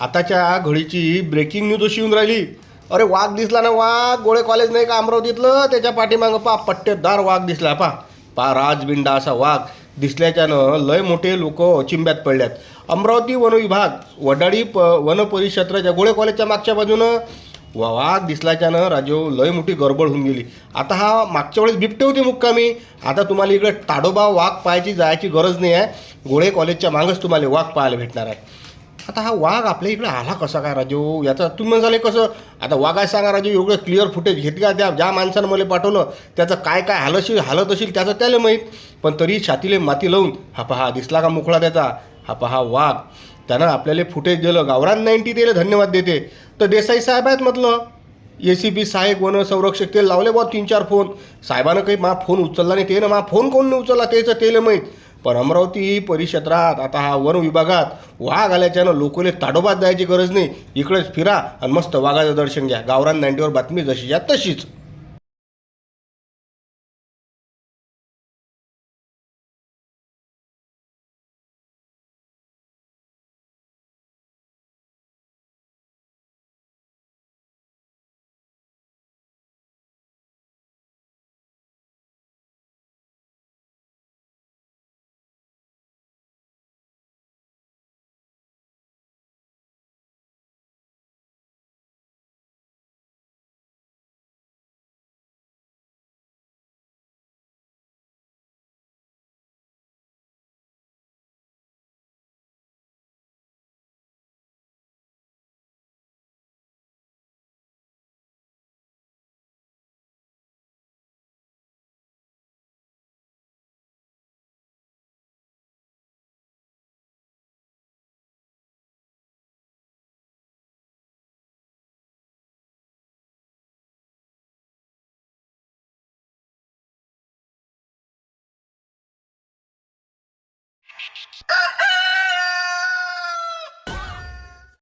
आताच्या घडीची breaking news अशी येऊन राहिली. अरे वाघ दिसला ना वाघ गोळे कॉलेज नाही का अमरावतीतलं? त्याच्या पाठीमागं पा पट्टेदार वाघ दिसला पा पा राजबिंडा असा वाघ. दिसल्याच्यानं लय मोठे लोक चिंब्यात पडल्यात. अमरावती वन विभाग वडाळी प वन परिक्षेत्राच्या गोळे कॉलेजच्या मागच्या बाजूनं वा- वाघ दिसल्याच्यानं राजो लय मोठी गडबड होऊन गेली. आता हा मागच्या वेळेस बिबटे होते मुक्कामी. आता तुम्हाला इकडे ताडोबा वाघ पाहायची जायची गरज नाही आहे. गोळे कॉलेजच्या मागंच तुम्हाला वाघ पाहायला भेटणार आहे. आता हा वाघ आपल्या इकडे आला कसा काय राजू? याचा तुम्ही म्हणाले कसं? आता वाघाय सांगा राजू एवढं क्लिअर फुटेज घेत का त्या ज्या माणसानं मला पाठवलं त्याचं काय काय हालशील हालत असेल त्याचं त्याला माहीत. पण तरी छातीले माती लावून हा पहा दिसला का मुखळा त्याचा? हा पहा वाघ. त्यानं आपल्याला फुटेज दिलं. गावरान नाईन्टी त्याला धन्यवाद देते. तर देसाई साहेब आहेत म्हटलं. ए सी पी सहाय्यक वन संरक्षक ते लावले बा तीन चार फोन. साहेबानं काही मा फोन उचलला नाही ते ना मा फोन कोण नाही उचलला? त्याचं तेल माहीत. पण अमरावती परिक्षेत्रात आता हा वन विभागात वाघ आल्याच्यानं लोकले ताडोबात जायची गरज नाही. इकडेच फिरा आणि मस्त वाघाचं दर्शन घ्या. गावरान नाईंटीवर बातमी जशीच्या तशीच.